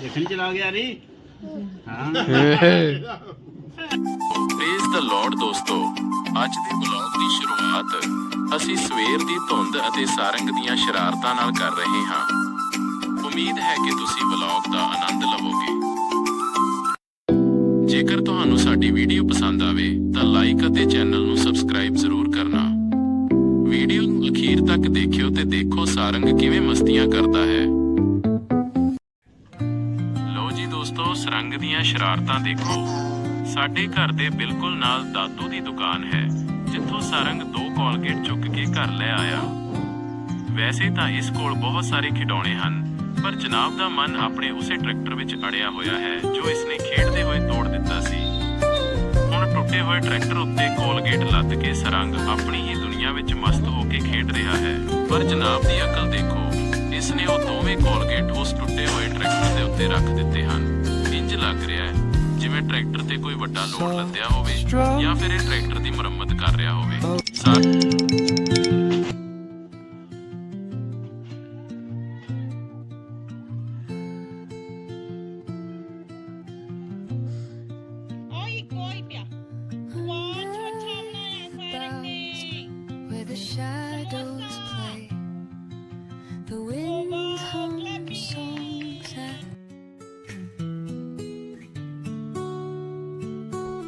ਦੇਖਣ ਚਲਾ ਗਿਆ ਰੀ ਹਾਂ। ਪ੍ਰੇਜ਼ ਦ ਲਾਰਡ ਦੋਸਤੋ ਅੱਜ ਦੇ ਵਲੌਗ ਦੀ ਸ਼ੁਰੂਆਤ ਅਸੀਂ ਸਵੇਰ ਦੀ ਧੁੰਦ ਅਤੇ ਸਾਰੰਗ ਦੀਆਂ ਸ਼ਰਾਰਤਾਂ ਨਾਲ ਕਰ ਰਹੇ ਹਾਂ। ਉਮੀਦ ਹੈ ਕਿ ਤੁਸੀਂ ਵਲੌਗ ਦਾ ਆਨੰਦ ਲਵੋਗੇ। ਜੇਕਰ ਤੁਹਾਨੂੰ ਸਾਡੀ ਵੀਡੀਓ ਪਸੰਦ ਆਵੇ ਤਾਂ ਲਾਈਕ ਅਤੇ ਚੈਨਲ ਨੂੰ ਸਬਸਕ੍ਰਾਈਬ ਜ਼ਰੂਰ ਕਰਨਾ। ਵੀਡੀਓ ਨੂੰ ਅਖੀਰ ਤੱਕ ਦੇਖਿਓ ਤੇ ਦੇਖੋ ਸਾਰੰਗ ਕਿਵੇਂ ਮਸਤੀਆਂ ਕਰਦਾ ਹੈ। ਦੋਸਤੋ ਦੀਆਂ ਸ਼ਰਾਰਤਾਂ ਦੇਖੋ। ਸਾਡੇ ਘਰ ਦੇ ਬਿਲਕੁਲ ਨਾਲ ਦਾਦੂ ਦੀ ਦੁਕਾਨ ਹੈ, ਜਿੱਥੋਂ ਸਾਰੰਗ ਦੋ ਕੋਲਗੇਟ ਚੁੱਕ ਕੇ ਘਰ ਲੈ ਆਇਆ। ਵੈਸੇ ਤਾਂ ਇਸ ਕੋਲ ਬਹੁਤ ਸਾਰੇ ਖਿਡੌਣੇ ਹਨ, ਪਰ ਜਨਾਬ ਦਾ ਮਨ ਆਪਣੇ ਉਸੇ ਟਰੈਕਟਰ ਵਿੱਚ ਅੜਿਆ ਹੋਇਆ ਹੈ, ਜੋ ਇਸਨੇ ਖੇਡਦੇ ਹੋਏ ਤੋੜ ਦਿੱਤਾ ਸੀ। ਹੁਣ ਟੁੱਟੇ ਹੋਏ ਟਰੈਕਟਰ ਉੱਤੇ ਕੋਲਗੇਟ ਲੱਦ ਕੇ ਸਰੰਗ ਆਪਣੀ ਹੀ ਦੁਨੀਆ ਵਿੱਚ ਮਸਤ ਹੋ ਕੇ ਖੇਡ ਰਿਹਾ ਹੈ। ਪਰ ਜਨਾਬ ਦੀ ਅਕਲ ਦੇਖੋ, ਇਸਨੇ ਉਹ ਦੋਵੇਂ ਕੋਲਗੇਟ ਉਸ ਟੁੱਟੇ ਹੋਏ ਟਰੈਕਟਰ ਦੇ ਉੱਤੇ ਰੱਖ ਦਿੱਤੇ ਹਨ। ਇੰਜ ਲੱਗ ਰਿਹਾ ਹੈ ਜਿਵੇਂ ਟਰੈਕਟਰ ਤੇ ਕੋਈ ਵੱਡਾ ਲੋਡ ਲੱਦਿਆ ਹੋਵੇ ਜਾਂ ਫਿਰ ਇਹ ਟਰੈਕਟਰ ਦੀ ਮੁਰੰਮਤ ਕਰ ਰਿਹਾ ਹੋਵੇ। ਸਾ- ਓਏ ਕੋਈ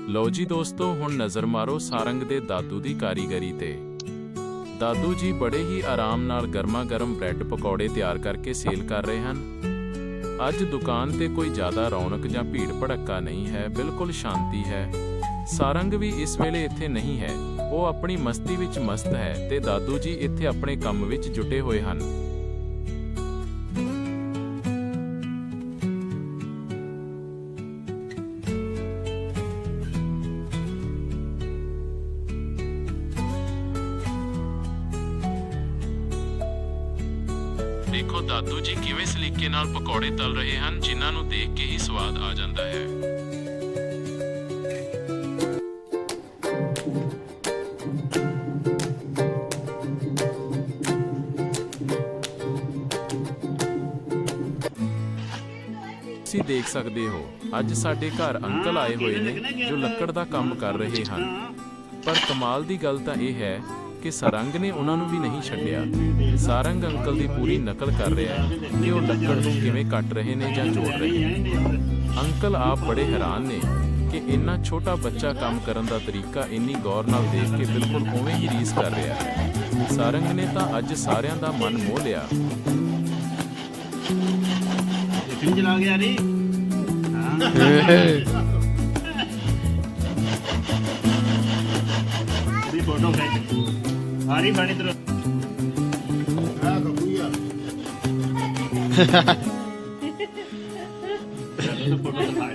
ਲਓ ਜੀ ਦੋਸਤੋ, ਹੁਣ ਨਜ਼ਰ ਮਾਰੋ ਸਾਰੰਗ ਦੇ ਦਾਦੂ ਦੀ ਕਾਰੀਗਰੀ ਤੇ। ਦਾਦੂ ਜੀ ਬੜੇ ਹੀ ਆਰਾਮ ਨਾਲ ਗਰਮਾ-ਗਰਮ ਬ੍ਰੈਡ ਪਕੌੜੇ ਤਿਆਰ ਕਰਕੇ ਸੇਲ ਕਰ ਰਹੇ ਹਨ। ਅੱਜ ਦੁਕਾਨ ਤੇ ਕੋਈ ਜ਼ਿਆਦਾ ਰੌਣਕ ਜਾਂ ਭੀੜ ਭੜੱਕਾ ਨਹੀਂ ਹੈ, ਬਿਲਕੁਲ ਸ਼ਾਂਤੀ ਹੈ। ਸਾਰੰਗ ਵੀ ਇਸ ਵੇਲੇ ਇੱਥੇ ਨਹੀਂ ਹੈ। ਉਹ ਆਪਣੀ ਮਸਤੀ ਵਿੱਚ ਮਸਤ ਹੈ ਤੇ ਦਾਦੂ ਜੀ ਇੱਥੇ ਆਪਣੇ ਕੰਮ ਵਿੱਚ ਜੁਟੇ ਹੋਏ ਹਨ। ਦੇਖੋ ਦਾਦੂ ਜੀ ਕਿਵੇਂ ਸਲੀਕੇ ਨਾਲ ਪਕੌੜੇ ਤਲ ਰਹੇ ਹਨ, ਜਿਨ੍ਹਾਂ ਨੂੰ ਦੇਖ ਕੇ ਹੀ ਸਵਾਦ ਆ ਜਾਂਦਾ ਹੈ। ਤੁਸੀਂ ਦੇਖ ਸਕਦੇ ਹੋ, ਅੱਜ ਸਾਡੇ ਘਰ ਅੰਕਲ ਆਏ ਹੋਏ ਨੇ, ਜੋ ਲੱਕੜ ਦਾ ਕੰਮ ਕਰ ਰਹੇ ਹਨ। ਪਰ ਕਮਾਲ ਦੀ ਗੱਲ ਤਾਂ ਇਹ ਹੈ ਕਿ ਸਰੰਗ ਨੇ ਉਹਨਾਂ ਨੂੰ ਵੀ ਨਹੀਂ ਛੱਡਿਆ। ਸਾਰੰਗ ਅੰਕਲ ਦੀ ਪੂਰੀ ਨਕਲ ਕਰ ਰਿਹਾ ਹੈ ਕਿ ਉਹ ਲੱਕੜ ਨੂੰ ਕਿਵੇਂ ਕੱਟ ਰਹੇ ਨੇ ਜਾਂ ਜੋੜ ਰਹੇ ਨੇ। ਅੰਕਲ ਆਪ ਬੜੇ ਹੈਰਾਨ ਨੇ ਕਿ ਇੰਨਾ ਛੋਟਾ ਬੱਚਾ ਕੰਮ ਕਰਨ ਦਾ ਤਰੀਕਾ ਇੰਨੀ ਗੌਰ ਨਾਲ ਦੇਖ ਕੇ ਬਿਲਕੁਲ ਉਵੇਂ ਹੀ ਰੀਸ ਕਰ ਰਿਹਾ ਹੈ। ਸਾਰੰਗ ਨੇ ਤਾਂ ਅੱਜ ਸਾਰਿਆਂ ਦਾ ਮਨ ਮੋਹ ਲਿਆ। ਦੇਖਣ ਚਲਾ ਗਿਆ ਰੀ ਹਾਂ। ਫੋਟੋ ਖਿੱਚ। ਸਾਰੀ ਬਣੀ ਤਰ ਫੋਟੋ ਦਿਖਾ।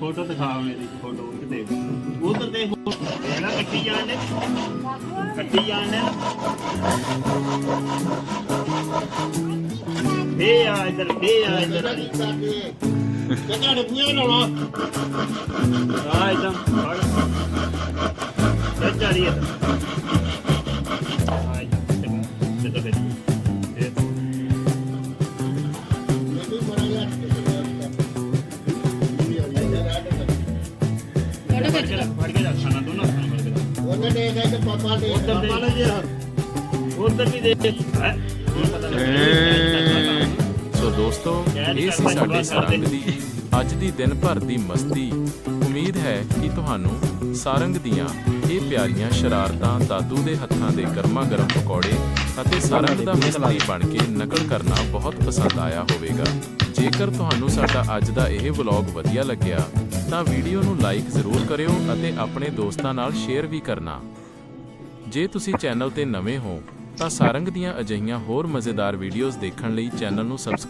ਫੋਟੋ ਦਿਖਾ ਮੇਰੀ ਫੋਟੋ ਕਿਤੇ ਉਧਰ ਦੇਖ ਇਹਦਾ ਕੱਟੀ ਜਾਣ ਦੇ। ਕੱਟੀ ਜਾਣ ਦੇ ਫੇ ਆ ਇਧਰ ਫੇ ਆ ਇਧਰ। ਆ ਇਦਾਂ ਚੱਲ ਆ ਇਧਰ ਤੇ ਫੜ ਸੋ ਦੋਸਤੋ ਇਹ ਸੀ ਸਾਡੇ ਸਾਰੰਗ ਦੀ ਅੱਜ ਦੀ ਦਿਨ ਭਰ ਦੀ ਮਸਤੀ, ਉਮੀਦ ਹੈ ਕਿ ਤੁਹਾਨੂੰ ਸਾਰੰਗ ਦੀਆਂ ਪਿਆਰੀਆਂ ਸ਼ਰਾਰਤਾਂ, ਦਾਦੂ ਦੇ ਹੱਥਾਂ ਦੇ ਗਰਮਾ ਗਰਮ ਪਕੌੜੇ ਅਤੇ ਸਾਰੰਗ ਦਾ ਮਿਸਤਰੀ ਬਣ ਕੇ ਨਕਲ ਕਰਨਾ ਬਹੁਤ ਪਸੰਦ ਆਇਆ ਹੋਵੇਗਾ। ਜੇਕਰ ਤੁਹਾਨੂੰ ਸਾਡਾ ਅੱਜ ਦਾ ਇਹ ਵਲੌਗ ਵਧੀਆ ਲੱਗਿਆ, ਤਾਂ ਵੀਡੀਓ ਨੂੰ ਲਾਈਕ ਜ਼ਰੂਰ ਕਰਿਓ ਅਤੇ ਆਪਣੇ ਦੋਸਤਾਂ ਨਾਲ ਸ਼ੇਅਰ ਵੀ ਕਰਨਾ। ਜੇ ਤੁਸੀਂ ਚੈਨਲ ਤੇ ਨਵੇਂ ਹੋ, ਤਾਂ ਸਾਰੰਗ ਦੀਆਂ ਅਜਿਹੀਆਂ ਹੋਰ ਮਜ਼ੇਦਾਰ ਵੀਡੀਓਜ਼ ਦੇਖਣ ਲਈ ਚੈਨਲ ਨੂੰ ਸਬਸਕ੍ਰਾਈਬ